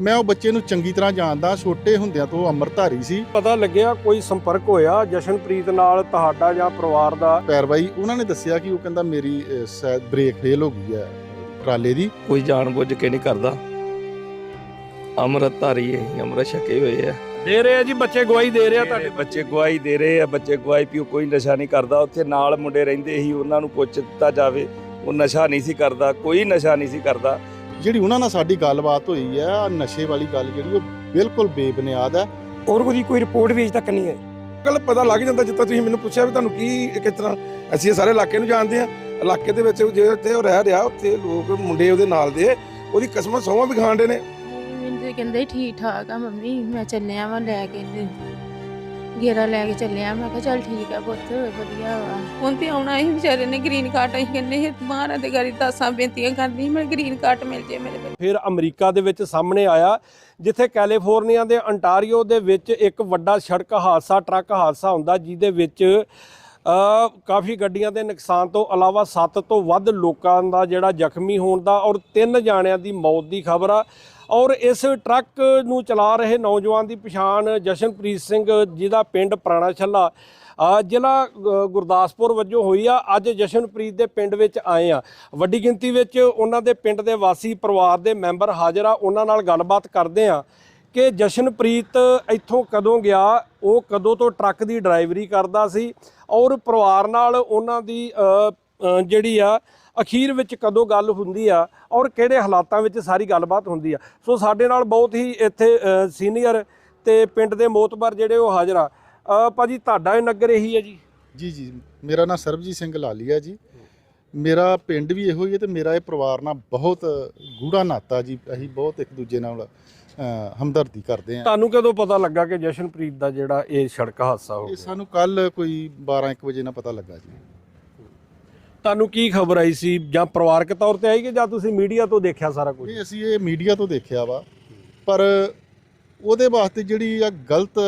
ਮੈਂ ਉਹ ਬੱਚੇ ਨੂੰ ਚੰਗੀ ਤਰ੍ਹਾਂ ਜਾਣਦਾ ਛੋਟੇ ਹੁੰਦਿਆਂ ਤੋਂ ਅੰਮ੍ਰਿਤਧਾਰੀ ਸੀ। ਪਤਾ ਲੱਗਿਆ ਕੋਈ ਸੰਪਰਕ ਹੋਇਆ ਜਸ਼ਨਪ੍ਰੀਤ ਨਾਲ ਤੁਹਾਡਾ ਜਾਂ ਪਰਿਵਾਰ ਦਾ? ਪੈਰਵਾਈ ਉਹਨਾਂ ਨੇ ਦੱਸਿਆ ਕਿ ਉਹ ਕਹਿੰਦਾ ਮੇਰੀ ਅਹ, ਸ਼ਾਇਦ ਬ੍ਰੇਕ ਫੇਲ ਹੋ ਗਈ ਹੈ ਟਰਾਲੇ ਦੀ। ਕੋਈ ਜਾਣਬੁੱਝ ਕੇ ਨਹੀਂ ਕਰਦਾ। ਅੰਮ੍ਰਿਤ ਧਾਰੀ ਹੈ ਅੰਮ੍ਰਿਤ ਛਕੇ ਹੋਏ ਆ। ਦੇ ਰਹੇ ਆ ਜੀ ਬੱਚੇ ਗਵਾਹੀ ਦੇ ਰਹੇ ਆ ਤੁਹਾਡੇ ਬੱਚੇ ਗਵਾਹੀ ਦੇ ਰਹੇ ਆ ਬੱਚੇ ਗਵਾਹੀ ਪਿਓ ਕੋਈ ਨਸ਼ਾ ਨਹੀਂ ਕਰਦਾ। ਉੱਥੇ ਨਾਲ ਮੁੰਡੇ ਰਹਿੰਦੇ ਸੀ ਉਹਨਾਂ ਨੂੰ ਪੁੱਛ ਦਿੱਤਾ ਜਾਵੇ। ਉਹ ਨਸ਼ਾ ਨਹੀਂ ਸੀ ਕਰਦਾ ਕੋਈ ਨਸ਼ਾ ਨਹੀਂ ਸੀ ਕਰਦਾ। ਜਿਹੜੀ ਉਹਨਾਂ ਨਾਲ ਸਾਡੀ ਗੱਲਬਾਤ ਹੋਈ ਹੈ ਆਹ ਨਸ਼ੇ ਵਾਲੀ ਗੱਲ ਜਿਹੜੀ ਉਹ ਬਿਲਕੁਲ ਬੇਬੁਨਿਆਦ ਹੈ। ਔਰ ਉਹਦੀ ਕੋਈ ਰਿਪੋਰਟ ਵੀ ਅਜੇ ਤੱਕ ਨਹੀਂ ਹੈ ਕੱਲ ਪਤਾ ਲੱਗ ਜਾਂਦਾ ਜਿੱਦਾਂ ਤੁਸੀਂ ਮੈਨੂੰ ਪੁੱਛਿਆ ਵੀ ਤੁਹਾਨੂੰ ਕੀ ਕਿਸ ਤਰ੍ਹਾਂ ਅਸੀਂ ਇਹ ਸਾਰੇ ਇਲਾਕੇ ਨੂੰ ਜਾਣਦੇ ਆ ਇਲਾਕੇ ਦੇ ਵਿੱਚ ਜੇ ਉੱਥੇ ਉਹ ਰਹਿ ਰਿਹਾ ਉੱਥੇ ਲੋਕ ਮੁੰਡੇ ਉਹਦੇ ਨਾਲ ਦੇ ਉਹਦੀ ਕਸਮਾਂ ਸੌਵਾਂ ਵੀ ਖਾਂਦੇ ਨੇ। ਮੈਨੂੰ ਤੇ ਕਹਿੰਦੇ ਠੀਕ ਠਾਕ ਆ ਮੰਮੀ ਮੈਂ ਚੱਲਿਆ ਵਾਂ ਲੈ ਕੇ। ਤੇ ਗੇਰਾ ਲੈ ਕੇ ਚੱਲਿਆ। ਮੈਂ ਕਿਹਾ ਚੱਲ ਠੀਕ ਆ ਪੁੱਤ, ਵਧੀਆ ਵਾ। ਹੁਣ ਤੇ ਆਉਣਾ ਹੀ ਵਿਚਾਰੇ ਨੇ ਗ੍ਰੀਨ ਕਾਰਡ ਅਸੀਂ ਕਹਿੰਦੇ ਸੀ ਦੇ ਗਾੜੀ ਦਾਸਾਂ ਬੇਨਤੀਆਂ ਕਰਦੀ ਮੈਂ ਗ੍ਰੀਨ ਕਾਰਡ ਮਿਲ ਜੇ ਮੇਰੇ ਬੱਚੇ ਫਿਰ ਅਮਰੀਕਾ ਦੇ ਵਿੱਚ ਸਾਹਮਣੇ ਆਇਆ, ਜਿੱਥੇ ਕੈਲੀਫੋਰਨੀਆ ਦੇ ਅੰਟਾਰੀਓ ਦੇ ਵਿੱਚ ਇੱਕ ਵੱਡਾ ਸੜਕ ਹਾਦਸਾ, ਟਰੱਕ ਹਾਦਸਾ ਹੁੰਦਾ, ਜਿਹਦੇ ਵਿੱਚ ਕਾਫੀ ਗੱਡੀਆਂ ਦੇ ਨੁਕਸਾਨ ਤੋਂ ਇਲਾਵਾ 7 ਤੋਂ ਵੱਧ ਲੋਕਾਂ ਦਾ ਜਿਹੜਾ ਜ਼ਖਮੀ ਹੋਣ ਦਾ ਔਰ ਤਿੰਨ ਜਾਣਿਆਂ ਦੀ ਮੌਤ ਦੀ ਖਬਰ ਆ। ਔਰ ਇਸ ਟਰੱਕ ਨੂੰ ਚਲਾ ਰਹੇ ਨੌਜਵਾਨ ਦੀ ਪਛਾਣ ਜਸ਼ਨਪ੍ਰੀਤ ਸਿੰਘ ਜਿਹਦਾ ਪਿੰਡ ਪੁਰਾਣਾ ਛੱਲਾ ਜ਼ਿਲ੍ਹਾ ਅ, ਗੁਰਦਾਸਪੁਰ ਵਜੋਂ ਹੋਈ ਆ। ਅੱਜ ਜਸ਼ਨਪ੍ਰੀਤ ਦੇ ਪਿੰਡ ਵਿੱਚ ਆਏ ਆ। ਵੱਡੀ ਗਿਣਤੀ ਵਿੱਚ ਉਹਨਾਂ ਦੇ ਪਿੰਡ ਦੇ ਵਾਸੀ ਪਰਿਵਾਰ ਦੇ ਮੈਂਬਰ ਹਾਜ਼ਰ ਆ। ਉਹਨਾਂ ਨਾਲ ਗੱਲਬਾਤ ਕਰਦੇ ਆ ਕਿ ਜਸ਼ਨਪ੍ਰੀਤ ਇੱਥੋਂ ਕਦੋਂ ਗਿਆ? ਉਹ ਕਦੋਂ ਤੋਂ ਟਰੱਕ ਦੀ ਡਰਾਈਵਰੀ ਕਰਦਾ ਸੀ? ਔਰ ਪਰਿਵਾਰ ਨਾਲ ਉਹਨਾਂ ਦੀ ਜਿਹੜੀ ਆ ਅਖੀਰ ਵਿੱਚ ਕਦੋਂ ਗੱਲ ਹੁੰਦੀ ਆ ਔਰ ਕਿਹੜੇ ਹਾਲਾਤਾਂ ਵਿੱਚ ਸਾਰੀ ਗੱਲਬਾਤ ਹੁੰਦੀ ਆ। ਸੋ ਸਾਡੇ ਨਾਲ ਬਹੁਤ ਹੀ ਇੱਥੇ ਸੀਨੀਅਰ ਤੇ ਪਿੰਡ ਦੇ ਮੋਤਬਰ ਜਿਹੜੇ ਉਹ ਹਾਜ਼ਰ ਆ। ਭਾਜੀ ਤੁਹਾਡਾ ਇਹ ਨਗਰ ਇਹੀ ਹੈ ਜੀ? ਜੀ ਜੀ। ਮੇਰਾ ਨਾਮ ਸਰਬਜੀਤ ਸਿੰਘ ਲਾਲੀਆ ਜੀ। ਮੇਰਾ ਪਿੰਡ ਵੀ ਇਹੋ ਹੀ ਹੈ ਤੇ ਮੇਰਾ ਇਹ ਪਰਿਵਾਰ ਨਾਲ ਬਹੁਤ ਗੂੜਾ ਨਾਤਾ ਜੀ। ਅਸੀਂ ਬਹੁਤ ਇੱਕ ਦੂਜੇ ਨਾਲ ਹਮਦਰਦੀ ਕਰਦੇ ਹਾਂ। ਤੁਹਾਨੂੰ ਕਦੋਂ ਪਤਾ ਲੱਗਾ ਕਿ ਜਸ਼ਨਪ੍ਰੀਤ ਦਾ ਜਿਹੜਾ ਇਹ ਸੜਕ ਹਾਦਸਾ ਹੋ ਇਹ ਗਿਆ? ਸਾਨੂੰ ਕੱਲ ਕੋਈ 12 1 ਵਜੇ ਨਾਲ ਪਤਾ ਲੱਗਾ ਜੀ। ਤੁਹਾਨੂੰ ਕੀ ਖਬਰ ਆਈ ਸੀ? ਜਾਂ ਪਰਿਵਾਰਕ ਤੌਰ ਤੇ ਆਈ ਕਿ ਜਾਂ ਤੁਸੀਂ ਮੀਡੀਆ ਤੋਂ ਦੇਖਿਆ ਸਾਰਾ ਕੁਝ? ਇਹ ਅਸੀਂ ਇਹ ਮੀਡੀਆ ਤੋਂ ਦੇਖਿਆ ਵਾ। ਪਰ ਉਹਦੇ ਵਾਸਤੇ ਜਿਹੜੀ ਆ ਗਲਤ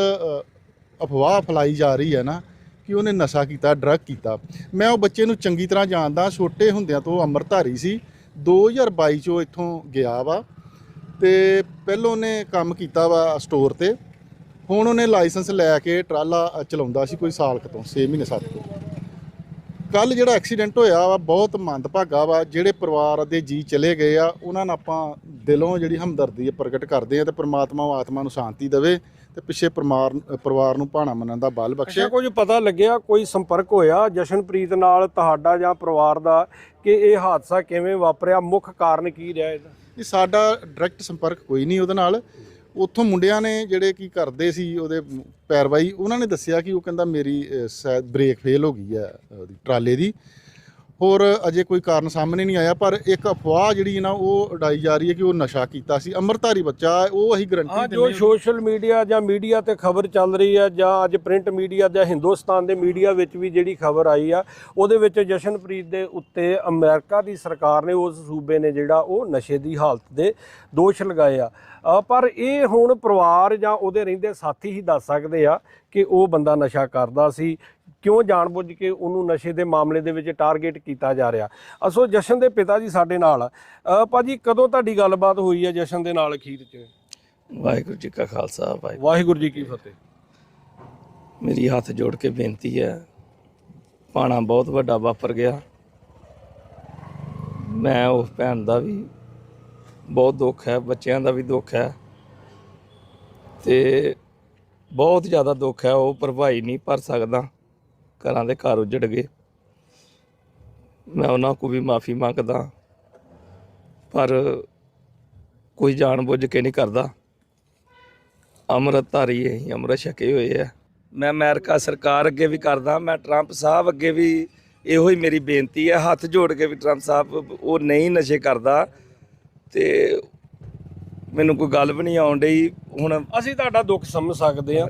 ਅਫਵਾਹ ਫੈਲਾਈ ਜਾ ਰਹੀ ਹੈ ਨਾ, ਕਿ ਉਹਨੇ ਨਸ਼ਾ ਕੀਤਾ ਡਰੱਗ ਕੀਤਾ। ਮੈਂ ਉਹ ਬੱਚੇ ਨੂੰ ਚੰਗੀ ਤਰ੍ਹਾਂ ਜਾਣਦਾ, ਛੋਟੇ ਹੁੰਦਿਆਂ ਤੋਂ ਉਹ ਅੰਮ੍ਰਿਤਧਾਰੀ ਸੀ। 2022 ਚੋਂ ਇੱਥੋਂ ਗਿਆ ਵਾ ਤੇ ਪਹਿਲਾਂ ਉਹਨੇ ਕੰਮ ਕੀਤਾ ਵਾ ਸਟੋਰ ਤੇ। ਹੁਣ ਉਹਨੇ ਲਾਇਸੈਂਸ ਲੈ ਕੇ ਟਰਾਲਾ ਚਲਾਉਂਦਾ ਸੀ ਕੋਈ ਸਾਲ ਕੁ ਤੋਂ 6 ਮਹੀਨੇ 7 ਤੋਂ ਕੱਲ ਜਿਹੜਾ ਐਕਸੀਡੈਂਟ ਹੋਇਆ ਵਾ ਬਹੁਤ ਮੰਦਭਾਗਾ ਵਾ ਜਿਹੜੇ ਪਰਿਵਾਰ ਦੇ ਜੀ ਚਲੇ ਗਏ ਆ ਉਹਨਾਂ ਨਾਲ ਆਪਾਂ ਦਿਲੋਂ ਜਿਹੜੀ ਹਮਦਰਦੀ ਪ੍ਰਗਟ ਕਰਦੇ ਆ ਤੇ ਪ੍ਰਮਾਤਮਾ ਉਹ ਆਤਮਾ ਨੂੰ ਸ਼ਾਂਤੀ ਦੇਵੇ ਤੇ ਪਿੱਛੇ ਪਰਿਵਾਰ ਪਰਿਵਾਰ ਨੂੰ ਭਾਣਾ ਮੰਨਣ ਦਾ ਬਲ ਬਖਸ਼ੇ। ਕੁਝ ਪਤਾ ਲੱਗਿਆ ਕੋਈ ਸੰਪਰਕ ਹੋਇਆ ਜਸ਼ਨਪ੍ਰੀਤ ਨਾਲ ਤੁਹਾਡਾ ਜਾਂ ਪਰਿਵਾਰ ਦਾ ਕਿ ਇਹ ਹਾਦਸਾ ਕਿਵੇਂ ਵਾਪਰਿਆ? ਮੁੱਖ ਕਾਰਨ ਕੀ ਰਿਹਾ ਇਹਦਾ? ਇਹ ਸਾਡਾ ਡਾਇਰੈਕਟ ਸੰਪਰਕ ਕੋਈ ਨਹੀਂ ਉਹਦੇ ਨਾਲ। ਉੱਥੋਂ ਮੁੰਡਿਆਂ ਨੇ ਜਿਹੜੇ ਕੀ ਕਰਦੇ ਸੀ ਉਹਦੇ ਪੈਰਵਾਈ, ਉਹਨਾਂ ਨੇ ਦੱਸਿਆ ਕਿ ਉਹ ਕਹਿੰਦਾ ਮੇਰੀ ਸ਼ਾਇਦ ਬ੍ਰੇਕ ਫੇਲ ਹੋ ਗਈ ਹੈ ਉਹਦੀ ਟਰਾਲੇ ਦੀ। ਹੋਰ ਅਜੇ ਕੋਈ ਕਾਰਨ ਸਾਹਮਣੇ ਨਹੀਂ ਆਇਆ ਪਰ ਇੱਕ ਅਫਵਾਹ ਜਿਹੜੀ ਨਾ ਉਹ ਉਡਾਈ ਜਾ ਰਹੀ ਹੈ ਕਿ ਉਹ ਨਸ਼ਾ ਕੀਤਾ ਸੀ। ਅੰਮ੍ਰਿਤਧਾਰੀ ਬੱਚਾ ਹੈ, ਉਹ ਅਸੀਂ ਆ ਗਰੰਟੀ ਜੋ ਸੋਸ਼ਲ ਮੀਡੀਆ ਜਾਂ ਮੀਡੀਆ ਤੇ ਖਬਰ ਚੱਲ ਰਹੀ ਆ ਜਾਂ ਅੱਜ ਪ੍ਰਿੰਟ ਮੀਡੀਆ ਜਾਂ ਹਿੰਦੁਸਤਾਨ ਦੇ ਮੀਡੀਆ ਵਿੱਚ ਵੀ ਜਿਹੜੀ ਖਬਰ ਆਈ ਆ ਉਹਦੇ ਵਿੱਚ ਜਸ਼ਨਪ੍ਰੀਤ ਦੇ ਉੱਤੇ ਅਮਰੀਕਾ ਦੀ ਸਰਕਾਰ ਨੇ ਉਸ ਸੂਬੇ ਨੇ ਜਿਹੜਾ ਉਹ ਨਸ਼ੇ ਦੀ ਹਾਲਤ ਦੇ ਦੋਸ਼ ਲਗਾਏ ਆ। ਪਰ ਇਹ ਹੁਣ ਪਰਿਵਾਰ ਜਾਂ ਉਹਦੇ ਰਹਿੰਦੇ ਸਾਥੀ ਹੀ ਦੱਸ ਸਕਦੇ ਆ ਕਿ ਉਹ ਬੰਦਾ ਨਸ਼ਾ ਕਰਦਾ ਸੀ ਕਿਉਂ ਜਾਣਬੁੱਝ ਕੇ ਉਹਨੂੰ ਨਸ਼ੇ ਦੇ ਮਾਮਲੇ ਦੇ ਵਿੱਚ ਟਾਰਗੇਟ ਕੀਤਾ ਜਾ ਰਿਹਾ? ਅਸੋ ਜਸ਼ਨ ਦੇ ਪਿਤਾ ਜੀ ਸਾਡੇ ਨਾਲ। ਭਾਜੀ ਕਦੋਂ ਤੁਹਾਡੀ ਗੱਲਬਾਤ ਹੋਈ ਹੈ ਜਸ਼ਨ ਦੇ ਨਾਲ ਅਖੀਰ 'ਚ? ਵਾਹਿਗੁਰੂ ਜੀ ਕਾ ਖਾਲਸਾ ਵਾਹਿਗੁਰੂ ਵਾਹਿਗੁਰੂ ਜੀ ਕੀ ਫਤਿਹ। ਮੇਰੀ ਹੱਥ ਜੋੜ ਕੇ ਬੇਨਤੀ ਹੈ ਪਾਣਾ ਬਹੁਤ ਵੱਡਾ ਵਾਪਰ ਗਿਆ। ਮੈਂ ਉਸ ਭੈਣ ਦਾ ਵੀ ਬਹੁਤ ਦੁੱਖ ਹੈ ਬੱਚਿਆਂ ਦਾ ਵੀ ਦੁੱਖ ਹੈ। ਤੇ ਬਹੁਤ ਜ਼ਿਆਦਾ ਦੁੱਖ ਹੈ ਉਹ ਭਰਪਾਈ ਨਹੀਂ ਭਰ ਸਕਦਾ। ਘਰਾਂ ਦੇ ਘਰ ਉਜੜ ਗਏ। ਮੈਂ ਉਹਨਾਂ ਕੋ ਵੀ ਮਾਫੀ ਮੰਗਦਾ ਪਰ ਕੋਈ ਜਾਣਬੁੱਝ ਕੇ ਨਹੀਂ ਕਰਦਾ। ਅੰਮ੍ਰਿਤ ਧਾਰੀ ਹੈ ਅੰਮ੍ਰਿਤ ਛਕੇ ਹੋਏ ਆ। ਮੈਂ ਅਮਰੀਕਾ ਸਰਕਾਰ ਅੱਗੇ ਵੀ ਕਰਦਾ ਮੈਂ ਟਰੰਪ ਸਾਹਿਬ ਅੱਗੇ ਵੀ ਇਹੋ ਹੀ ਮੇਰੀ ਬੇਨਤੀ ਹੈ ਹੱਥ ਜੋੜ ਕੇ ਵੀ ਟਰੰਪ ਸਾਹਿਬ ਉਹ ਨਹੀਂ ਨਸ਼ੇ ਕਰਦਾ। ਤੇ ਮੈਨੂੰ ਕੋਈ ਗੱਲ ਵੀ ਨਹੀਂ ਆਉਣ ਡਈ ਹੁਣ ਅਸੀਂ ਤੁਹਾਡਾ ਦੁੱਖ ਸਮਝ ਸਕਦੇ ਹਾਂ।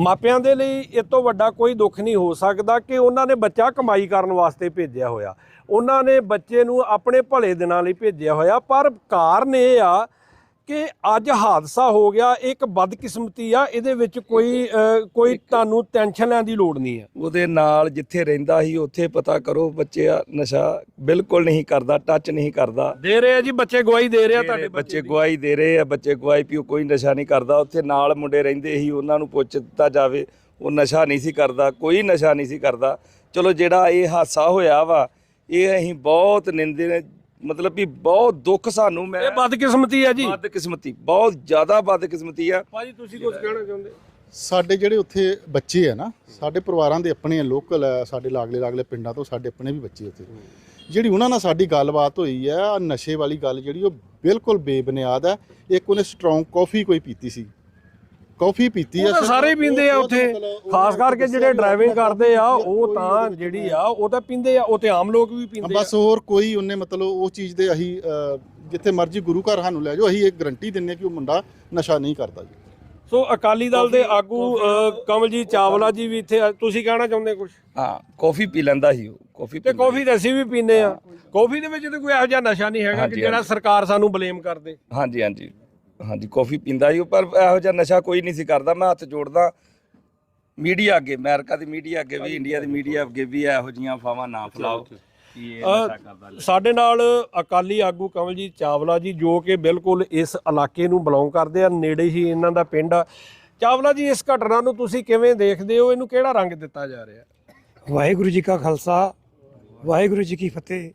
ਮਾਪਿਆਂ ਦੇ ਲਈ ਇਹ ਤੋਂ ਵੱਡਾ ਕੋਈ ਦੁੱਖ ਨਹੀਂ ਹੋ ਸਕਦਾ ਕਿ ਉਹਨਾਂ ਨੇ ਬੱਚਾ ਕਮਾਈ ਕਰਨ ਵਾਸਤੇ ਭੇਜਿਆ ਹੋਇਆ। ਉਹਨਾਂ ਨੇ ਬੱਚੇ ਨੂੰ ਆਪਣੇ ਭਲੇ ਦਿਨਾਂ ਲਈ ਭੇਜਿਆ ਹੋਇਆ। ਪਰ ਕਾਰਨ ਇਹ ਆ ਕਿ ਅੱਜ ਹਾਦਸਾ ਹੋ ਗਿਆ ਇੱਕ ਬਦਕਿਸਮਤੀ ਆ ਇਹਦੇ ਵਿੱਚ ਕੋਈ ਕੋਈ ਤੁਹਾਨੂੰ ਟੈਨਸ਼ਨ ਲੈਣ ਦੀ ਲੋੜ ਨਹੀਂ ਹੈ। ਉਹਦੇ ਨਾਲ ਜਿੱਥੇ ਰਹਿੰਦਾ ਸੀ ਉੱਥੇ ਪਤਾ ਕਰੋ ਬੱਚੇ ਆ ਨਸ਼ਾ ਬਿਲਕੁਲ ਨਹੀਂ ਕਰਦਾ ਟੱਚ ਨਹੀਂ ਕਰਦਾ। ਦੇ ਰਹੇ ਆ ਜੀ ਬੱਚੇ ਗਵਾਹੀ ਦੇ ਰਹੇ ਆ ਤੁਹਾਡੇ ਬੱਚੇ ਗਵਾਹੀ ਦੇ ਰਹੇ ਆ ਬੱਚੇ ਗਵਾਹੀ ਪਿਓ ਕੋਈ ਨਸ਼ਾ ਨਹੀਂ ਕਰਦਾ। ਉੱਥੇ ਨਾਲ ਮੁੰਡੇ ਰਹਿੰਦੇ ਸੀ ਉਹਨਾਂ ਨੂੰ ਪੁੱਛ ਦਿੱਤਾ ਜਾਵੇ ਉਹ ਨਸ਼ਾ ਨਹੀਂ ਸੀ ਕਰਦਾ ਕੋਈ ਨਸ਼ਾ ਨਹੀਂ ਸੀ ਕਰਦਾ। ਚਲੋ ਜਿਹੜਾ ਇਹ ਹਾਦਸਾ ਹੋਇਆ ਵਾ ਇਹ ਅਸੀਂ ਬਹੁਤ ਨਿੰਦੇ ਨੇ ਮਤਲਬ ਵੀ ਬਹੁਤ ਦੁੱਖ ਸਾਨੂੰ ਮੈਂ ਇਹ ਬਦਕਿਸਮਤੀ ਆ ਜੀ। ਬਦਕਿਸਮਤੀ ਬਹੁਤ ਜ਼ਿਆਦਾ ਬਦਕਿਸਮਤੀ ਆ। ਭਾਜੀ ਤੁਸੀਂ ਕੁਝ ਕਹਿਣਾ ਚਾਹੁੰਦੇ? ਸਾਡੇ ਜਿਹੜੇ ਉੱਥੇ ਬੱਚੇ ਆ ਨਾ ਸਾਡੇ ਪਰਿਵਾਰਾਂ ਦੇ ਆਪਣੇ ਲੋਕਲ ਆ ਸਾਡੇ ਲਾਗਲੇ ਲਾਗਲੇ ਪਿੰਡਾਂ ਤੋਂ ਸਾਡੇ ਆਪਣੇ ਵੀ ਬੱਚੇ ਉੱਥੇ। ਜਿਹੜੀ ਉਹਨਾਂ ਨਾਲ ਸਾਡੀ ਗੱਲਬਾਤ ਹੋਈ ਹੈ ਆਹ ਨਸ਼ੇ ਵਾਲੀ ਗੱਲ ਜਿਹੜੀ ਉਹ ਬਿਲਕੁਲ ਬੇਬੁਨਿਆਦ ਹੈ ਇੱਕ ਉਹਨੇ ਸਟਰੋਂਗ ਕਾਫੀ ਕੋਈ ਪੀਤੀ ਸੀ। ਕਾਫੀ ਪੀਤੀ ਉਹ ਤਾਂ ਸਿਰਫ, ਸਾਰੇ ਪੀਂਦੇ ਆ ਉੱਥੇ। ਖਾਸ ਕਰਕੇ ਜਿਹੜੇ ਡਰਾਈਵਿੰਗ ਕਰਦੇ ਆ ਉਹ ਤਾਂ ਜਿਹੜੀ ਆ। ਉਹ ਤਾਂ ਪੀਂਦੇ ਆ ਉਹ ਤੇ ਆਮ ਲੋਕ ਵੀ ਪੀਂਦੇ ਆ। ਬਸ ਹੋਰ ਕੋਈ ਉਹਨੇ ਮਤਲਬ ਉਹ ਚੀਜ਼ ਦੇ ਅਸੀਂ ਅਹ, ਜਿੱਥੇ ਮਰਜ਼ੀ ਗੁਰੂ ਘਰ ਸਾਨੂੰ ਲੈ ਜਾਓ ਅਸੀਂ ਇੱਕ ਗਰੰਟੀ ਦਿੰਨੇ ਕਿ ਉਹ ਮੁੰਡਾ ਨਸ਼ਾ ਨਹੀਂ ਕਰਦਾ ਜੀ। ਸੋ ਅਕਾਲੀ ਦਲ ਦੇ ਆਗੂ ਕਮਲਜੀਤ ਚਾਵਲਾ ਜੀ ਵੀ ਇੱਥੇ ਆ। ਤੁਸੀਂ ਕਹਿਣਾ ਚਾਹੁੰਦੇ ਕੁਝ ਹਾਂ ਕਾਫੀ ਪੀ ਲੈਂਦਾ ਸੀ ਉਹ ਕਾਫੀ ਤੇ ਕਾਫੀ ਤਾਂ ਅਸੀਂ ਵੀ ਪੀਂਦੇ ਆ। ਕਾਫੀ ਦੇ ਵਿੱਚ ਤਾਂ ਕੋਈ ਇਹੋ ਜਿਹਾ ਨਸ਼ਾ ਨਹੀਂ ਹੈਗਾ ਕਿ ਜਿਹੜਾ। ਸਰਕਾਰ ਸਾਨੂੰ ਬਲੇਮ ਕਰਦੇ। ਹਾਂਜੀ ਹਾਂਜੀ। ਹਾਂਜੀ ਕਾਫੀ ਪੀਂਦਾ ਸੀ ਪਰ ਇਹੋ ਜਿਹਾ ਨਸ਼ਾ ਕੋਈ ਨਹੀਂ ਸੀ ਕਰਦਾ। ਮੈਂ ਹੱਥ ਜੋੜਦਾ। ਮੀਡੀਆ ਅੱਗੇ ਅਮਰੀਕਾ ਦੀ ਮੀਡੀਆ ਅੱਗੇ ਵੀ ਇੰਡੀਆ ਦੀ ਮੀਡੀਆ ਅੱਗੇ ਵੀ ਇਹੋ ਜੀਆਂ ਅਫਵਾਹਾਂ ਨਾ ਫੈਲਾਓ। ਕਿ ਇਹ ਨਸ਼ਾ ਕਰਦਾ ਸਾਡੇ ਨਾਲ ਅਕਾਲੀ ਆਗੂ ਕਮਲਜੀਤ ਚਾਵਲਾ ਜੀ ਜੋ ਕਿ ਬਿਲਕੁਲ ਇਸ ਇਲਾਕੇ ਨੂੰ ਬਿਲੋਂਗ ਕਰਦੇ ਆ ਨੇੜੇ ਹੀ ਇਹਨਾਂ ਦਾ ਪਿੰਡ ਆ। ਚਾਵਲਾ ਜੀ ਇਸ ਘਟਨਾ ਨੂੰ ਤੁਸੀਂ ਕਿਵੇਂ ਦੇਖਦੇ ਹੋ? ਇਹਨੂੰ ਕਿਹੜਾ ਰੰਗ ਦਿੱਤਾ ਜਾ ਰਿਹਾ? ਵਾਹਿਗੁਰੂ ਜੀ ਕਾ ਖਾਲਸਾ ਵਾਹਿਗੁਰੂ ਜੀ ਕੀ ਫਤਿਹ।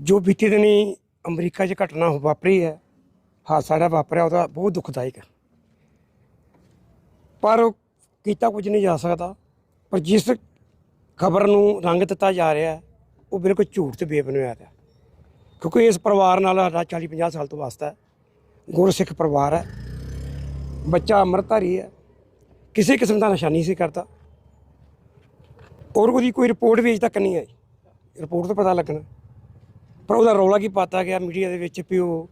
ਜੋ ਬੀਤੇ ਦਿਨੀ ਅਮਰੀਕਾ 'ਚ ਘਟਨਾ ਵਾਪਰੀ ਹੈ ਹਾਦਸਾ ਜਿਹੜਾ ਵਾਪਰਿਆ ਉਹਦਾ ਬਹੁਤ ਦੁਖਦਾਇਕ ਹੈ। ਪਰ ਕੀਤਾ ਕੁਝ ਨਹੀਂ ਜਾ ਸਕਦਾ। ਪਰ ਜਿਸ ਖਬਰ ਨੂੰ ਰੰਗ ਦਿੱਤਾ ਜਾ ਰਿਹਾ ਉਹ ਬਿਲਕੁਲ ਝੂਠ ਤੇ ਬੇਬੁਨਿਆਦ ਹੈ। ਕਿਉਂਕਿ ਇਸ ਪਰਿਵਾਰ ਨਾਲ ਸਾਡਾ 40 50 ਸਾਲ ਤੋਂ ਵਾਸਤਾ ਹੈ। ਗੁਰਸਿੱਖ ਪਰਿਵਾਰ ਹੈ। ਬੱਚਾ ਅੰਮ੍ਰਿਤਧਾਰੀ ਹੈ। ਕਿਸੇ ਕਿਸਮ ਦਾ ਨਸ਼ਾ ਨਹੀਂ ਸੀ ਕਰਦਾ। ਔਰ ਉਹਦੀ ਕੋਈ ਰਿਪੋਰਟ ਵੀ ਅਜੇ ਤੱਕ ਨਹੀਂ ਆਈ। ਰਿਪੋਰਟ ਤੋਂ ਪਤਾ ਲੱਗਣਾ। ਪਰ ਉਹਦਾ ਰੌਲਾ ਕੀ ਪਾਤਾ ਗਿਆ ਮੀਡੀਆ ਦੇ ਵਿੱਚ ਵੀ ਉਹ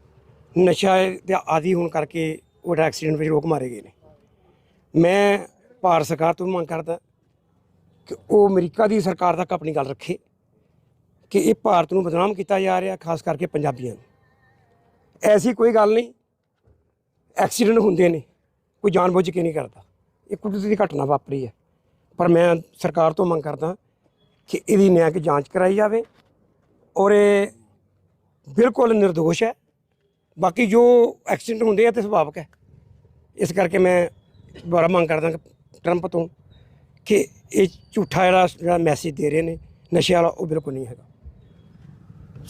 ਨਸ਼ਾ ਦੇ ਆਦੀ ਹੋਣ ਕਰਕੇ ਉਹ ਐਕਸੀਡੈਂਟ ਵਿੱਚ ਲੋਕ ਮਾਰੇ ਗਏ ਨੇ। ਮੈਂ ਭਾਰਤ ਸਰਕਾਰ ਤੋਂ ਮੰਗ ਕਰਦਾ ਕਿ ਉਹ ਅਮਰੀਕਾ ਦੀ ਸਰਕਾਰ ਤੱਕ ਆਪਣੀ ਗੱਲ ਰੱਖੇ ਕਿ ਇਹ ਭਾਰਤ ਨੂੰ ਬਦਨਾਮ ਕੀਤਾ ਜਾ ਰਿਹਾ, ਖਾਸ ਕਰਕੇ ਪੰਜਾਬੀਆਂ ਨੂੰ। ਐਸੀ ਕੋਈ ਗੱਲ ਨਹੀਂ। ਐਕਸੀਡੈਂਟ ਹੁੰਦੇ ਨੇ, ਕੋਈ ਜਾਣਬੁੱਝ ਕੇ ਨਹੀਂ ਕਰਦਾ। ਇਹ ਕੁਦਰਤੀ ਦੀ ਘਟਨਾ ਵਾਪਰੀ ਹੈ। ਪਰ ਮੈਂ ਸਰਕਾਰ ਤੋਂ ਮੰਗ ਕਰਦਾ ਕਿ ਇਹਦੀ ਨਿਆਂਕ ਜਾਂਚ ਕਰਾਈ ਜਾਵੇ ਔਰ ਇਹ ਬਿਲਕੁਲ ਨਿਰਦੋਸ਼ ਹੈ। ਬਾਕੀ ਜੋ ਐਕਸੀਡੈਂਟ ਹੁੰਦੇ ਆ ਤੇ ਸੁਭਾਵਿਕ ਹੈ। ਇਸ ਕਰਕੇ ਮੈਂ ਦੁਬਾਰਾ ਮੰਗ ਕਰਦਾ ਟਰੰਪ ਤੋਂ ਕਿ ਇਹ ਝੂਠਾ ਜਿਹੜਾ ਜਿਹੜਾ ਮੈਸੇਜ ਦੇ ਰਹੇ ਨੇ, ਨਸ਼ੇ ਵਾਲਾ ਉਹ ਬਿਲਕੁਲ ਨਹੀਂ ਹੈਗਾ।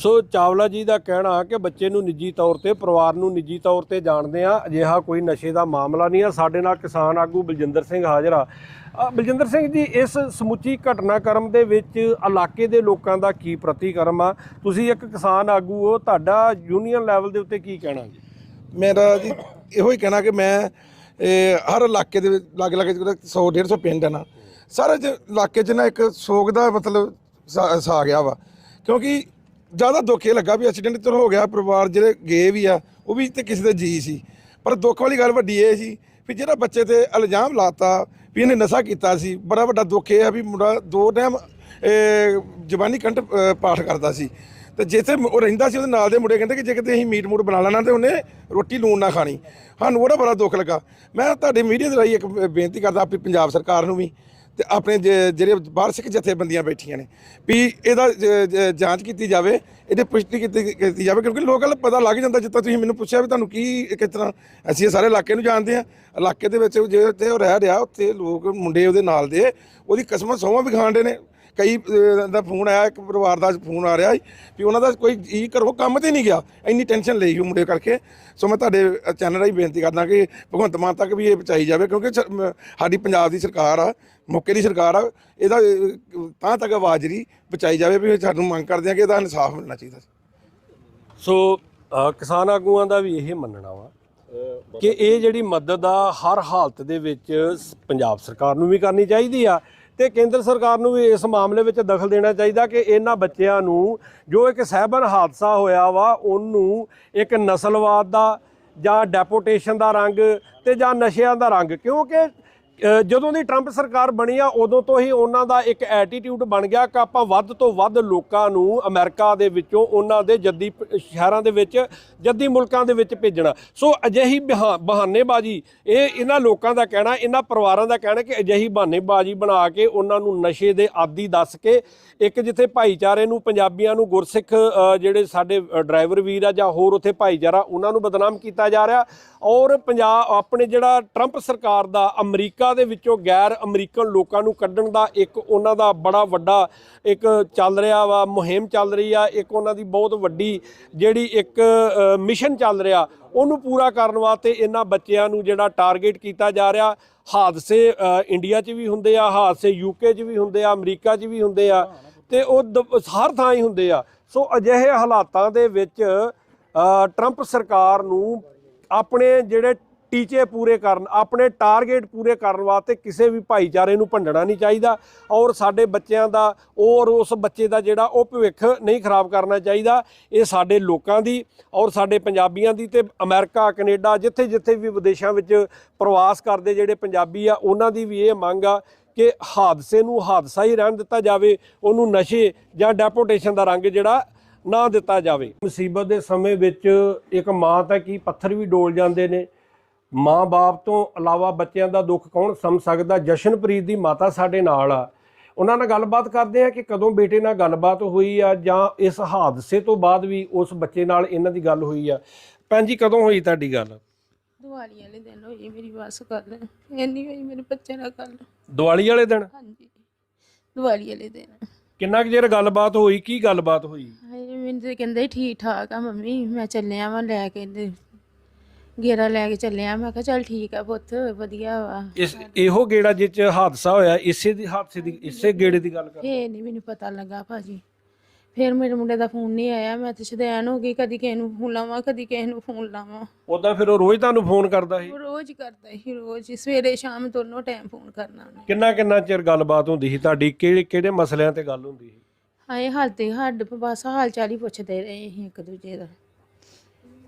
ਸੋ ਚਾਵਲਾ ਜੀ ਦਾ ਕਹਿਣਾ ਕਿ ਬੱਚੇ ਨੂੰ ਨਿੱਜੀ ਤੌਰ ਤੇ, ਪਰਿਵਾਰ ਨੂੰ ਨਿੱਜੀ ਤੌਰ ਤੇ ਜਾਣਦੇ ਆ। ਅਜਿਹਾ ਕੋਈ ਨਸ਼ੇ ਦਾ ਮਾਮਲਾ ਨਹੀਂ ਆ। ਸਾਡੇ ਨਾਲ ਕਿਸਾਨ ਆਗੂ ਬਲਜਿੰਦਰ ਸਿੰਘ ਹਾਜ਼ਰ ਆ। ਬਲਜਿੰਦਰ ਸਿੰਘ ਜੀ, ਇਸ ਸਮੁੱਚੀ ਘਟਨਾਕ੍ਰਮ ਦੇ ਵਿੱਚ ਇਲਾਕੇ ਦੇ ਲੋਕਾਂ ਦਾ ਕੀ ਪ੍ਰਤੀਕਰਮ ਆ? ਤੁਸੀਂ ਇੱਕ ਕਿਸਾਨ ਆਗੂ ਹੋ, ਤੁਹਾਡਾ ਯੂਨੀਅਨ ਲੈਵਲ ਦੇ ਉੱਤੇ ਕੀ ਕਹਿਣਾ ਜੀ? ਮੇਰਾ ਜੀ ਇਹੋ ਹੀ ਕਹਿਣਾ ਕਿ ਮੈਂ ਹਰ ਇਲਾਕੇ ਦੇ ਵਿੱਚ ਲਾਗੇ ਲਾਗੇ ਜਿਹੜਾ 100 150 ਪਿੰਡ ਹੈ ਨਾ, ਸਾਰੇ ਇਲਾਕੇ 'ਚ ਨਾ ਇੱਕ ਸੋਗ ਦਾ ਮਤਲਬ ਸਾ ਗਿਆ ਵਾ। ਕਿਉਂਕਿ ਜ਼ਿਆਦਾ ਦੁੱਖ ਇਹ ਲੱਗਾ ਵੀ ਐਕਸੀਡੈਂਟ ਚਲੋ ਹੋ ਗਿਆ, ਪਰਿਵਾਰ ਜਿਹੜੇ ਗਏ ਵੀ ਆ, ਉਹ ਵੀ ਤੇ ਕਿਸੇ ਦੇ ਜੀ ਸੀ। ਪਰ ਦੁੱਖ ਵਾਲੀ ਗੱਲ ਵੱਡੀ ਇਹ ਸੀ ਵੀ ਜਿਹੜਾ ਬੱਚੇ ਤੇ ਇਲਜ਼ਾਮ ਲਾਤਾ ਵੀ ਇਹਨੇ ਨਸ਼ਾ ਕੀਤਾ ਸੀ, ਬੜਾ ਵੱਡਾ ਦੁੱਖ ਇਹ ਆ ਵੀ ਮੁੰਡਾ ਦੋ ਟਾਈਮ ਜ਼ਬਾਨੀ ਕੰਠ ਪਾਠ ਕਰਦਾ ਸੀ। ਤੇ ਜਿੱਥੇ ਉਹ ਰਹਿੰਦਾ ਸੀ, ਉਹਦੇ ਨਾਲ ਦੇ ਮੁੰਡੇ ਕਹਿੰਦੇ ਕਿ ਜੇ ਕਿਤੇ ਅਸੀਂ ਮੀਟ ਮੂਟ ਬਣਾ ਲੈਣਾ ਤੇ ਉਹਨੇ ਰੋਟੀ ਲੂਣ ਨਾ ਖਾਣੀ। ਸਾਨੂੰ ਉਹਦਾ ਬੜਾ ਦੁੱਖ ਲੱਗਾ। ਮੈਂ ਤੁਹਾਡੇ ਮੀਡੀਆ ਦੇ ਰਾਹੀਂ ਇੱਕ ਬੇਨਤੀ ਕਰਦਾ, ਆਪਣੀ ਪੰਜਾਬ ਸਰਕਾਰ ਨੂੰ ਵੀ ਤੇ ਆਪਣੇ ਜ- ਜਿਹੜੇ ਬਾਹਰ ਸਿੱਖ ਜਥੇਬੰਦੀਆਂ ਬੈਠੀਆਂ ਨੇ, ਵੀ ਇਹਦਾ ਜ- ਜਾਂਚ ਕੀਤੀ ਜਾਵੇ, ਇਹਦੀ ਪੁਸ਼ਟੀ ਕੀਤੀ ਕੀਤੀ ਜਾਵੇ, ਕਿਉਂਕਿ ਲੋਕਾਂ ਪਤਾ ਲੱਗ ਜਾਂਦਾ ਜਿੱਦਾਂ ਤੁਸੀਂ ਮੈਨੂੰ ਪੁੱਛਿਆ ਵੀ ਤੁਹਾਨੂੰ ਕੀ, ਕਿਸ ਤਰ੍ਹਾਂ ਅਸੀਂ ਇਹ ਸਾਰੇ ਇਲਾਕੇ ਨੂੰ ਜਾਣਦੇ ਆ ਇਲਾਕੇ ਦੇ ਵਿੱਚ ਜੇ ਤੇ ਉਹ ਰਹਿ ਰਿਹਾ, ਉੱਥੇ ਲੋਕ ਮੁੰਡੇ ਉਹਦੇ ਨਾਲ ਦੇ, ਉਹਦੀ ਕਸਮਾਂ ਸੌਵਾਂ ਵੀ ਖਾਂਦੇ ਨੇ। ਕਈ ਦਾ ਫੋਨ ਆਇਆ, ਇੱਕ ਪਰਿਵਾਰ ਦਾ ਫੋਨ ਆ ਰਿਹਾ ਵੀ ਉਹਨਾਂ ਦਾ ਕੋਈ ਜੀ ਘਰੋਂ ਕੰਮ ਤੇ ਨਹੀਂ ਗਿਆ। ਇੰਨੀ ਟੈਨਸ਼ਨ ਲਈ ਉਹ ਮੁੰਡੇ ਕਰਕੇ। ਸੋ ਮੈਂ ਤੁਹਾਡੇ ਚੈਨਲ ਰਾਹੀਂ ਬੇਨਤੀ ਕਰਦਾ ਕਿ ਭਗਵੰਤ ਮਾਨ ਤੱਕ ਵੀ ਇਹ ਪਹੁੰਚਾਈ ਜਾਵੇ, ਕਿਉਂਕਿ ਸਾਡੀ ਪੰਜਾਬ ਦੀ ਸਰਕਾਰ ਆ, ਮੌਕੇ ਦੀ ਸਰਕਾਰ ਆ, ਇਹਦਾ ਤਾਂ ਤੱਕ ਆਵਾਜ਼ ਜਿਹੜੀ ਪਹੁੰਚਾਈ ਜਾਵੇ ਵੀ ਸਾਨੂੰ ਮੰਗ ਕਰਦੇ ਆ ਕਿ ਇਹਦਾ ਇਨਸਾਫ ਮਿਲਣਾ ਚਾਹੀਦਾ ਸੋ। ਕਿਸਾਨ ਆਗੂਆਂ ਦਾ ਵੀ ਇਹ ਮੰਨਣਾ ਵਾ ਕਿ ਇਹ ਜਿਹੜੀ ਮਦਦ ਆ, ਹਰ ਹਾਲਤ ਦੇ ਵਿੱਚ ਪੰਜਾਬ ਸਰਕਾਰ ਨੂੰ ਵੀ ਕਰਨੀ ਚਾਹੀਦੀ ਆ। ਤੇ ਕੇਂਦਰ ਸਰਕਾਰ ਨੂੰ ਵੀ ਇਸ ਮਾਮਲੇ ਵਿੱਚ ਦਖਲ ਦੇਣਾ ਚਾਹੀਦਾ ਕਿ ਇਹਨਾਂ ਬੱਚਿਆਂ ਨੂੰ ਜੋ ਇੱਕ ਸਹਿਬਨ ਹਾਦਸਾ ਹੋਇਆ ਵਾ, ਉਹਨੂੰ ਇੱਕ ਨਸਲਵਾਦ ਦਾ ਜਾਂ ਡੈਪੋਟੇਸ਼ਨ ਦਾ ਰੰਗ ਤੇ ਜਾਂ ਨਸ਼ਿਆਂ ਦਾ ਰੰਗ। ਕਿਉਂਕਿ ਜਦੋਂ ਦੀ ਟਰੰਪ ਸਰਕਾਰ ਬਣੀ ਆ, ਉਦੋਂ ਤੋਂ ਹੀ ਉਹਨਾਂ ਦਾ ਇੱਕ ਐਟੀਟਿਊਡ ਬਣ ਗਿਆ ਕਿ ਆਪਾਂ ਵੱਧ ਤੋਂ ਵੱਧ ਲੋਕਾਂ ਨੂੰ ਅਮਰੀਕਾ ਦੇ ਵਿੱਚੋਂ ਉਹਨਾਂ ਦੇ ਜੱਦੀ ਪ- ਸ਼ਹਿਰਾਂ ਦੇ ਵਿੱਚ, ਜੱਦੀ ਮੁਲਕਾਂ ਦੇ ਵਿੱਚ ਭੇਜਣਾ। ਸੋ ਅਜਿਹੀ ਬਹਾ- ਬਹਾਨੇਬਾਜ਼ੀ, ਇਹ ਇਹਨਾਂ ਲੋਕਾਂ ਦਾ ਕਹਿਣਾ, ਇਹਨਾਂ ਪਰਿਵਾਰਾਂ ਦਾ ਕਹਿਣਾ ਕਿ ਅਜਿਹੀ ਬਹਾਨੇਬਾਜ਼ੀ ਬਣਾ ਕੇ ਉਹਨਾਂ ਨੂੰ ਨਸ਼ੇ ਦੇ ਆਦੀ ਦੱਸ ਕੇ, ਇੱਕ ਜਿੱਥੇ ਭਾਈਚਾਰੇ ਨੂੰ, ਪੰਜਾਬੀਆਂ ਨੂੰ ਗੁਰਸਿੱਖ ਜਿਹੜੇ ਸਾਡੇ ਡਰਾਈਵਰ ਵੀਰ ਆ ਜਾਂ ਹੋਰ ਉੱਥੇ ਭਾਈਚਾਰਾ, ਉਹਨਾਂ ਨੂੰ ਬਦਨਾਮ ਕੀਤਾ ਜਾ ਰਿਹਾ। ਔਰ ਪੰਜਾਬ ਆਪਣੇ ਜਿਹੜਾ ਟਰੰਪ ਸਰਕਾਰ ਦਾ ਅਮਰੀਕਾ ਦੇ ਵਿੱਚੋਂ ਗੈਰ ਅਮਰੀਕਨ ਲੋਕਾਂ ਨੂੰ ਕੱਢਣ ਦਾ ਇੱਕ ਉਹਨਾਂ ਦਾ ਬੜਾ ਵੱਡਾ ਇੱਕ ਚੱਲ ਰਿਹਾ ਵਾ, ਮੁਹਿੰਮ ਚੱਲ ਰਹੀ ਆ, ਇੱਕ ਉਹਨਾਂ ਦੀ ਬਹੁਤ ਵੱਡੀ ਜਿਹੜੀ ਇੱਕ ਮਿਸ਼ਨ ਚੱਲ ਰਿਹਾ। ਉਹਨੂੰ ਪੂਰਾ ਕਰਨ ਵਾਸਤੇ ਇਹਨਾਂ ਬੱਚਿਆਂ ਨੂੰ ਜਿਹੜਾ ਟਾਰਗੇਟ ਕੀਤਾ ਜਾ ਰਿਹਾ, ਹਾਦਸੇ ਇੰਡੀਆ 'ਚ ਵੀ ਹੁੰਦੇ ਆ, ਹਾਦਸੇ ਯੂਕੇ 'ਚ ਵੀ ਹੁੰਦੇ ਆ, ਅਮਰੀਕਾ 'ਚ ਵੀ ਹੁੰਦੇ ਆ ਤੇ ਉਹ ਦ- ਹਰ ਥਾਂ ਹੀ ਹੁੰਦੇ ਆ। ਸੋ ਅਜਿਹੇ ਹਾਲਾਤਾਂ ਦੇ ਵਿੱਚ ਟਰੰਪ ਸਰਕਾਰ ਨੂੰ ਆਪਣੇ ਜਿਹੜੇ ਟੀਚੇ ਪੂਰੇ ਕਰਨ, ਆਪਣੇ ਟਾਰਗੇਟ ਪੂਰੇ ਕਰਨ ਵਾਸਤੇ ਕਿਸੇ ਵੀ ਭਾਈਚਾਰੇ ਨੂੰ ਭੰਡਣਾ ਨਹੀਂ ਚਾਹੀਦਾ ਔਰ ਸਾਡੇ ਬੱਚਿਆਂ ਦਾ ਔਰ ਉਸ ਬੱਚੇ ਦਾ ਜਿਹੜਾ ਉਹ ਭਵਿੱਖ ਨਹੀਂ ਖਰਾਬ ਕਰਨਾ ਚਾਹੀਦਾ। ਇਹ ਸਾਡੇ ਲੋਕਾਂ ਦੀ ਔਰ ਸਾਡੇ ਪੰਜਾਬੀਆਂ ਦੀ ਤੇ ਅਮਰੀਕਾ, ਕੈਨੇਡਾ ਜਿੱਥੇ ਜਿੱਥੇ ਵੀ ਵਿਦੇਸ਼ਾਂ ਵਿੱਚ ਪ੍ਰਵਾਸ ਕਰਦੇ ਜਿਹੜੇ ਪੰਜਾਬੀ ਆ, ਉਹਨਾਂ ਦੀ ਵੀ ਇਹ ਮੰਗ ਆ ਕਿ ਹਾਦਸੇ ਨੂੰ ਹਾਦਸਾ ਹੀ ਰਹਿਣ ਦਿੱਤਾ ਜਾਵੇ, ਉਹਨੂੰ ਨਸ਼ੇ ਜਾਂ ਡੈਪੋਟੇਸ਼ਨ ਦਾ ਰੰਗ ਜਿਹੜਾ ਨਾ ਦਿੱਤਾ ਜਾਵੇ। ਮੁਸੀਬਤ ਦੇ ਸਮੇਂ ਵਿੱਚ ਇੱਕ ਮਾਂ ਤਾਂ ਕੀ ਪੱਥਰ ਵੀ ਡੋਲ ਜਾਂਦੇ ਨੇ। ਮਾਂ-ਬਾਪ ਤੋਂ ਇਲਾਵਾ ਬੱਚਿਆਂ ਦਾ ਦੁੱਖ ਕੌਣ ਸਮਝ ਸਕਦਾ? ਜਸ਼ਨਪ੍ਰੀਤ ਦੀ ਮਾਤਾ ਸਾਡੇ ਨਾਲ ਆ। ਉਹਨਾਂ ਨਾਲ ਗੱਲਬਾਤ ਕਰਦੇ ਆ ਕਿ ਕਦੋਂ ਬੇਟੇ ਨਾਲ ਗੱਲਬਾਤ ਹੋਈ ਆ ਜਾਂ ਇਸ ਹਾਦਸੇ ਤੋਂ ਬਾਅਦ ਵੀ ਉਸ ਬੱਚੇ ਨਾਲ ਇਹਨਾਂ ਦੀ ਗੱਲ ਹੋਈ ਆ। ਭੈਣ ਜੀ ਕਦੋਂ ਹੋਈ ਤੁਹਾਡੀ ਗੱਲ? ਦੀਵਾਲੀ ਵਾਲੇ ਦਿਨ ਹੋਈ ਮੇਰੀ ਬਸ ਗੱਲ। ਇੰਨੀ ਹੋਈ ਮੇਰੇ ਬੱਚੇ ਨਾਲ ਗੱਲ। ਦੀਵਾਲੀ ਵਾਲੇ ਦਿਨ? ਹਾਂਜੀ। ਦੀਵਾਲੀ ਵਾਲੇ ਦਿਨ। ਕਿੰਨਾ ਕੁ ਚਿਰ ਗੱਲਬਾਤ ਹੋਈ? ਕੀ ਗੱਲਬਾਤ ਹੋਈ? ਹਾਏ ਮੈਨੂੰ ਤੇ ਕਹਿੰਦੇ ਠੀਕ ਠਾਕ ਆ ਮੰਮੀ। ਮੈਂ ਚੱਲਿਆ ਵਾਂ ਲੈ ਕੇ ਤੇ ਗੇਰਾ ਲੈ ਕੇ ਚੱਲਿਆ ਮੈਂ ਕਿਹਾ ਚੱਲ ਠੀਕ ਆ ਪੁੱਤ ਵਧੀਆ ਵਾ। ਇਸ ਇਹੋ ਗੇੜਾ ਜਿੱਚ ਹਾਦਸਾ ਹੋਇਆ ਇਸੇ ਦੀ ਹਾਦਸੇ ਦੀ ਇਸੇ ਗੇੜੇ ਦੀ ਗੱਲ ਕਰ ਫੇਰ ਨਹੀਂ ਮੈਨੂੰ ਪਤਾ ਲੱਗਾ ਭਾਜੀ। ਫਿਰ ਮੇਰੇ ਮੁੰਡੇ ਦਾ ਫੋਨ ਨਹੀਂ ਆਇਆ ਮੈਂ ਤੇ ਸ਼ਦੈਨ ਹੋ ਗਈ ਕਦੀ ਕਿਸੇ ਨੂੰ ਫੋਨ ਲਾਵਾਂ ਕਦੀ ਕਿਸੇ ਨੂੰ ਫੋਨ ਲਾਵਾਂ। ਉਦਾਂ ਫਿਰ ਉਹ ਰੋਜ਼ ਤੁਹਾਨੂੰ ਫੋਨ ਕਰਦਾ ਸੀ? ਉਹ ਰੋਜ਼ ਕਰਦਾ ਸੀ ਰੋਜ਼। ਹੀ, ਸਵੇਰੇ ਸ਼ਾਮ ਦੋਨੋਂ ਟਾਈਮ ਫੋਨ ਕਰਨਾ ਉਹਨੇ। ਕਿੰਨਾ ਕਿੰਨਾ ਚਿਰ ਗੱਲਬਾਤ ਹੁੰਦੀ ਸੀ ਤੁਹਾਡੀ? ਕਿਹੜੇ ਕਿਹੜੇ ਮਸਲਿਆਂ ਤੇ ਗੱਲ ਹੁੰਦੀ ਸੀ? ਹਾਏ ਹਾਲ ਤੇ ਹੱਡ ਬਸ ਹਾਲ ਚਾਲ ਹੀ ਪੁੱਛਦੇ ਰਹੇ ਅਸੀਂ ਇੱਕ ਦੂਜੇ ਦਾ।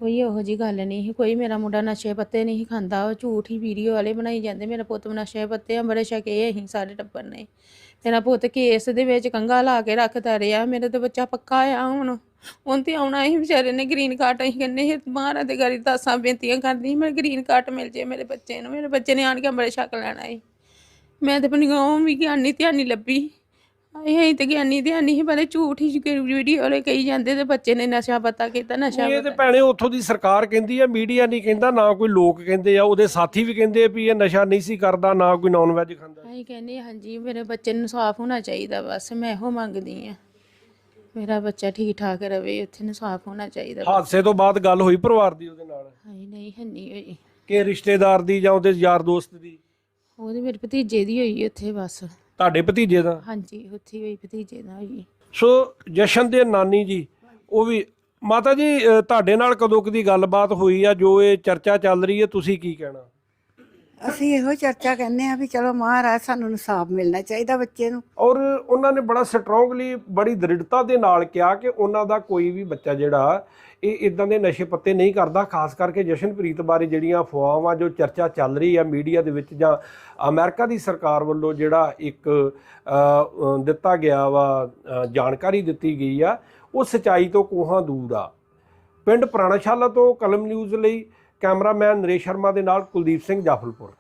ਕੋਈ ਇਹੋ ਜੀ ਗੱਲ ਨਹੀਂ ਸੀ। ਕੋਈ ਮੇਰਾ ਮੁੰਡਾ ਨਸ਼ੇ ਪੱਤੇ ਨਹੀਂ ਖਾਂਦਾ। ਉਹ ਝੂਠ ਹੀ ਵੀਡੀਓ ਵਾਲੇ ਬਣਾਈ ਜਾਂਦੇ। ਮੇਰਾ ਪੁੱਤ ਨਸ਼ੇ ਪੱਤੇ ਅੰਬੜੇ ਛਕ ਇਹ ਅਸੀਂ ਸਾਰੇ ਟੱਬਰ ਨੇ। ਮੇਰਾ ਪੁੱਤ ਕੇਸ ਦੇ ਵਿੱਚ ਕੰਗਾ ਲਾ ਕੇ ਰੱਖਦਾ ਰਿਹਾ। ਮੇਰਾ ਤਾਂ ਬੱਚਾ ਪੱਕਾ ਆ ਹੁਣ। ਹੁਣ ਤੇ ਆਉਣਾ ਹੀ ਵਿਚਾਰੇ ਨੇ ਗ੍ਰੀਨ ਕਾਰਡ ਅਸੀਂ ਕਹਿੰਦੇ ਸੀ, ਮਹਾਰਾਜ ਦੇ ਗਾੜੀ ਦਾਸਾਂ ਬੇਨਤੀਆਂ ਕਰਦੀ ਮੇਰੇ ਗ੍ਰੀਨ ਕਾਰਡ ਮਿਲ ਜੇ ਮੇਰੇ ਬੱਚੇ ਨੂੰ। ਮੇਰੇ ਬੱਚੇ ਨੇ ਆਣ ਕੇ ਅੰਬੜੇ ਛਕ ਲੈਣਾ ਹੈ ਮੈਂ ਤੇ ਆਪਣੀ ਗਾਉਂ ਵੀ ਗਿਆਨੀ ਧਿਆਨੀ ਲੱਭੀ। ਆਏ ਹੈ ਤੇ ਗਿਆਨੀ ਧਿਆਨੀ ਹੀ ਬੜੇ ਝੂਠ ਹੀ ਵੀਡੀਓ ਵਾਲੇ ਕਹੀ ਜਾਂਦੇ ਤੇ ਬੱਚੇ ਨੇ ਨਸ਼ਾ ਪਤਾ ਕੀਤਾ ਨਸ਼ਾ ਇਹ ਤੇ ਪਤਾ ਭੈਣੇ ਉੱਥੋਂ ਦੀ ਸਰਕਾਰ ਕਹਿੰਦੀ ਆ ਮੀਡੀਆ ਨਹੀਂ ਕਹਿੰਦਾ ਨਾ ਕੋਈ ਲੋਕ ਕਹਿੰਦੇ ਆ ਉਹਦੇ ਸਾਥੀ ਵੀ ਕਹਿੰਦੇ ਆ ਵੀ ਇਹ ਨਸ਼ਾ ਨਹੀਂ ਸੀ ਕਰਦਾ ਨਾ ਕੋਈ ਨਾਨ ਵੈਜ ਖਾਂਦਾ। ਅਸੀਂ ਕਹਿੰਦੇ ਹਾਂਜੀ ਮੇਰੇ ਬੱਚੇ ਨੂੰ ਸਾਫ਼ ਹੋਣਾ ਚਾਹੀਦਾ ਬਸ ਮੈਂ ਇਹੋ ਮੰਗਦੀ ਆ। ਮੇਰਾ ਬੱਚਾ ਠੀਕ ਠਾਕ ਰਵੇ ਉੱਥੇ ਨੂੰ ਸਾਫ਼ ਹੋਣਾ ਚਾਹੀਦਾ ਹਾਦਸੇ ਤੋਂ ਬਾਅਦ ਗੱਲ ਹੋਈ ਪਰਿਵਾਰ ਦੀ ਉਹਦੇ ਨਾਲ? ਹਾਏ ਨਹੀਂ ਹੰਨੀ ਹੋਈ। ਕਿ ਰਿਸ਼ਤੇਦਾਰ ਦੀ ਜਾਂ ਉਹਦੇ ਯਾਰ ਦੋਸਤ ਦੀ? ਉਹਦੇ ਮੇਰੇ ਭਤੀਜੇ ਦੀ ਹੋਈ ਉੱਥੇ ਬਸ। ਤੁਹਾਡੇ ਭਤੀਜੇ ਦਾ? ਹਾਂਜੀ ਉੱਥੇ ਹੋਈ ਭਤੀਜੇ ਦਾ ਹੋਈ ਸੋ ਜਸ਼ਨ ਦੇ ਨਾਨੀ ਜੀ ਉਹ ਵੀ ਮਾਤਾ ਜੀ ਅ, ਤੁਹਾਡੇ ਨਾਲ ਕਦੋਂ ਕਦੀ ਗੱਲਬਾਤ ਹੋਈ ਆ? ਜੋ ਇਹ ਚਰਚਾ ਚੱਲ ਰਹੀ ਹੈ ਤੁਸੀਂ ਕੀ ਕਹਿਣਾ? ਅਸੀਂ ਇਹੋ ਚਰਚਾ ਕਹਿੰਦੇ ਆ ਵੀ ਚਲੋ ਮਹਾਰਾਜ ਸਾਨੂੰ ਇਨਸਾਫ ਮਿਲਣਾ ਚਾਹੀਦਾ ਬੱਚੇ ਨੂੰ। ਔਰ ਉਹਨਾਂ ਨੇ ਬੜਾ ਸਟਰੋਂਗਲੀ ਬੜੀ ਦ੍ਰਿੜਤਾ ਦੇ ਨਾਲ ਕਿਹਾ ਕਿ ਉਹਨਾਂ ਦਾ ਕੋਈ ਵੀ ਬੱਚਾ ਜਿਹੜਾ, ਇਹ ਇਦਾਂ ਦੇ ਨਸ਼ੇ ਪੱਤੇ ਨਹੀਂ ਕਰਦਾ, ਖਾਸ ਕਰਕੇ ਜਸ਼ਨਪ੍ਰੀਤ ਬਾਰੇ ਜਿਹੜੀਆਂ ਅਫਵਾਹਾਂ, ਜੋ ਚਰਚਾ ਚੱਲ ਰਹੀ ਆ ਮੀਡੀਆ ਦੇ ਵਿੱਚ ਜਾਂ ਅਮਰੀਕਾ ਦੀ ਸਰਕਾਰ ਵੱਲੋਂ ਜਿਹੜਾ ਇੱਕ ਦਿੱਤਾ ਗਿਆ ਵਾ ਜਾਣਕਾਰੀ ਦਿੱਤੀ ਗਈ ਆ, ਉਹ ਸਚਾਈ ਤੋਂ ਕੋਹਾਂ ਦੂਰ ਆ। ਪਿੰਡ ਪੁਰਾਣਾਸ਼ਾਲਾ ਤੋਂ ਕਲਮ ਨਿਊਜ਼ ਲਈ ਕੈਮਰਾਮੈਨ ਨਰੇਸ਼ ਸ਼ਰਮਾ ਦੇ ਨਾਲ ਕੁਲਦੀਪ ਸਿੰਘ ਜਾਫਲਪੁਰ।